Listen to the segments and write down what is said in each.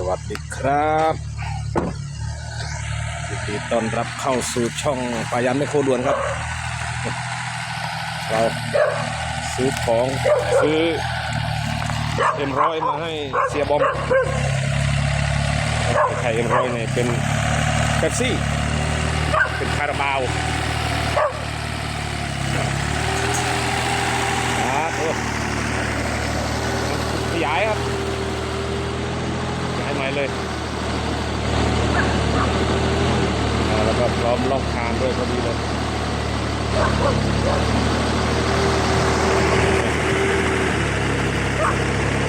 สวัสดีครับยินดีต้อนรับเข้าสู่ช่องปายันไม่โคด่วนครับ เราซื้อของซื้อเอ็มร้อยมาให้เสียบอมไข่เอ็มร้อยเนี่ยเป็นเป๊ปซี่ เป็นคาราบาวขยายครับ เลยแล้วก็พร้อมล่องทางด้วยพอดีเลย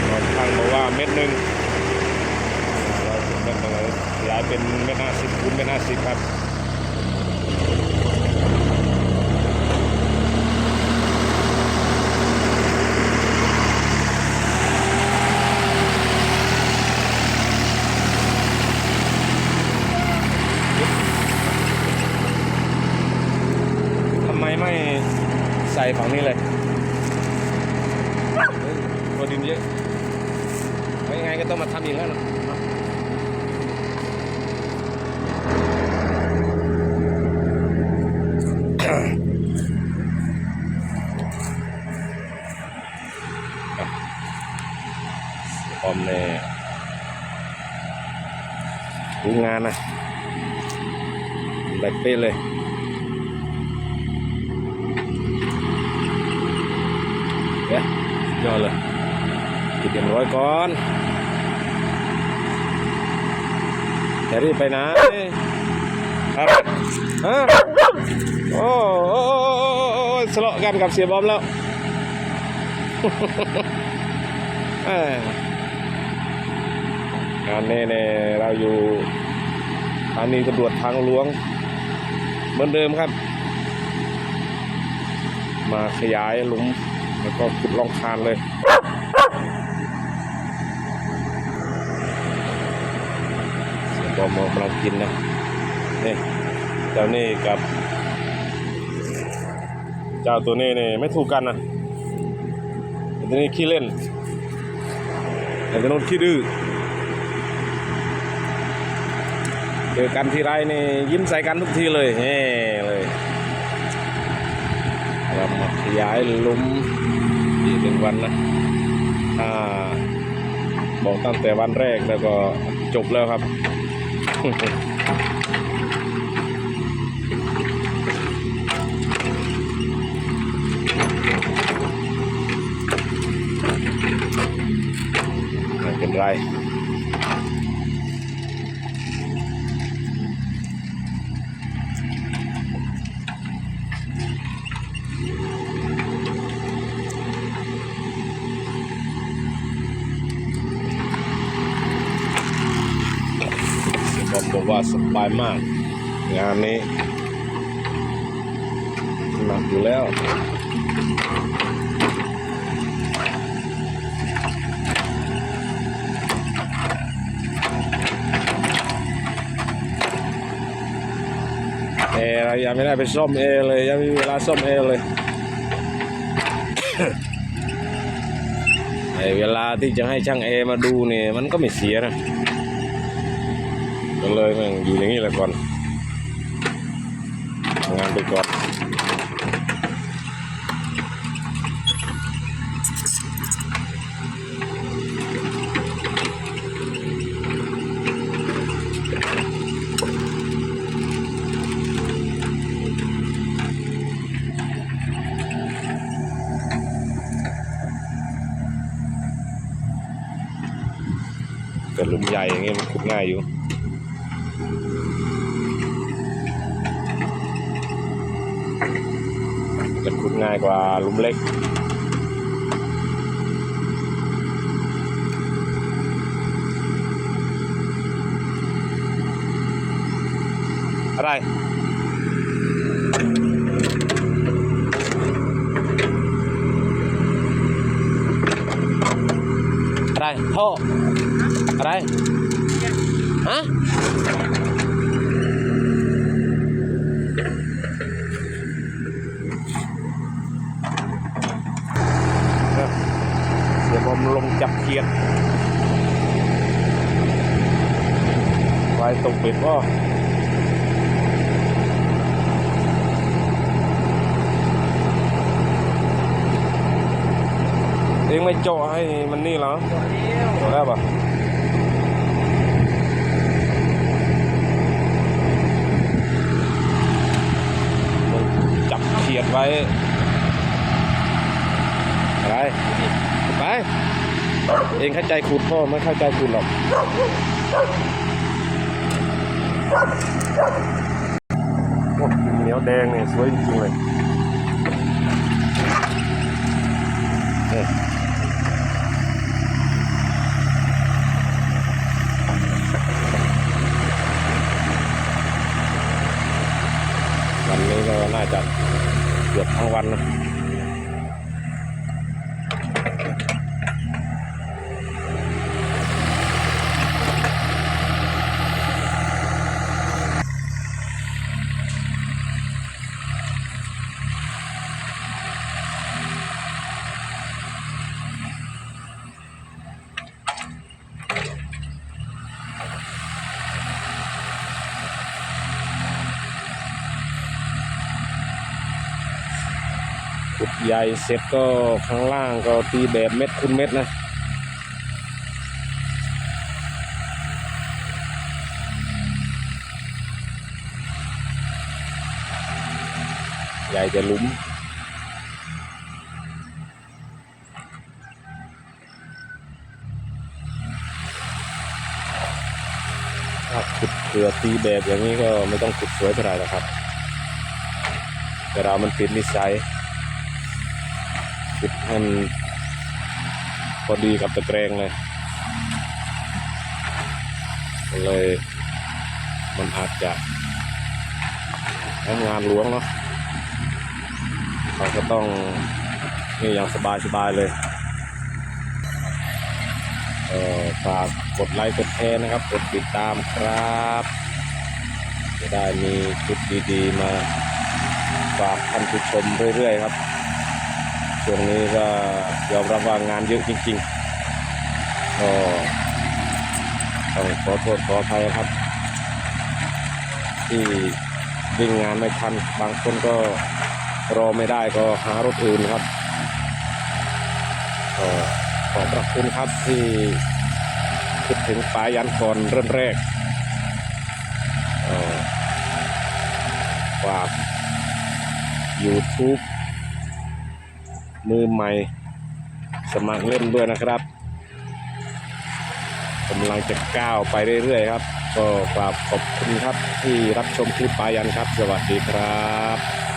ลอบข้างบอกว่าเม็ดหนึ่งอ่าเราเม็ดหนึ่งเลยย้ายเป็นเม็ดห้าสิบคูณเม็ดห้าสิบครับ ทำไมไม่ใส่ ฝั่งนี้เลยตัวดินเยอะไม่ไงก็ต้องมาทำอีกแล้วนะพร้อมแน่ดูงานนะแบบเป๊ะเลย เดี๋ยวยอดเลยกินเรียบร้อยก่อนจะรีบไปไหนอะไรฮะโอ้โอ้โอ้โอ้โอ้สละกันกับเสียบอมแล้วแหม่งานนี้เนี่ยเราอยู่สถานีตำรวจทางหลวง เหมือนเดิมครับ มาขยายหลุม ก็ขุดลองคานเลยเสียบอมกำลังกินนะนี่เจ้านี่กับ เจ้าตัวนี้นี่ไม่ถูกกันนะตัวนี้ขี้เล่นไอ้ตัวนู้นขี้ดื้อเจอกันทีไรนี่ยิ้มใส่กันทุกทีเลยเฮ้เลยเรามาขยายลุม อีกหนึ่งวันนะถ้าบอกตั้งแต่วันแรกแล้วก็จบแล้วครับ ไม่เป็นไร สบายมาก งานนี้หนักอยู่แล้วเอร์เรายังไม่ได้ไปซ่อมเอเลยยังไม่มีเวลาซ่อมเอเลยเวลาที่จะให้ช่างเอมาดูเนี่ยมันก็ไม่เสียนะ ก็เลยมันอยู่อย่างนี้แหละก่อนทำงานไปก่อนแต่ลุมใหญ่อย่างเงี้ยมันขุดง่ายอยู่ ขุดง่ายกว่าลุมเล็กอะไรอะไรท่ออะไรฮะ เสียบอมลง จับเขียดตกเบ็ดก็เองไม่เจาะให้มันนี่เหรอตัวเดียวเจาะได้ปะจับเขียดไว้ อะไร ไป เองเข้าใจขุดพ่อไม่เข้าใจขุดหรอกเหนียวแดงเนี่ยสวยจริงๆเลยนี่วันนี้ก็น่าจะเกือบทั้งวันนะ ขุดใหญ่เสร็จก็ข้างล่างก็ตีแบบเม็ดคูณเม็ดนะใหญ่จะลุมถ้าขุดเกลือตีแบบอย่างนี้ก็ไม่ต้องขุดสวยเท่าไหร่หรอกครับ แต่เรามันติดนิสัย ขุดให้มันพอดีกับตะแกรงเลยก็เลย มันอาจจะทำงานหลวงเนาะเราก็ต้องนี่อย่างสบายสบายเลยเอ่อฝากกดไลค์กดแชร์นะครับ กดติดตามครับ จะได้มีคลิปดีๆมาฝากท่านผู้ชมเรื่อยๆครับ ช่วงนี้ก็ยอมรับว่างานเยอะจริงๆก็ต้องขอโทษขออภัยครับ ที่วิ่งงานไม่ทัน บางคนก็รอไม่ได้ก็หารถอื่นครับก็ขอบพระคุณครับที่คิดถึงปายันก่อนเริ่มแรกฝาก YouTube มือใหม่ สมัครเล่นด้วยนะครับกำลังจะก้าวไปเรื่อยๆครับ ก็ฝากขอบคุณครับที่รับชมคลิปปายันครับ สวัสดีครับ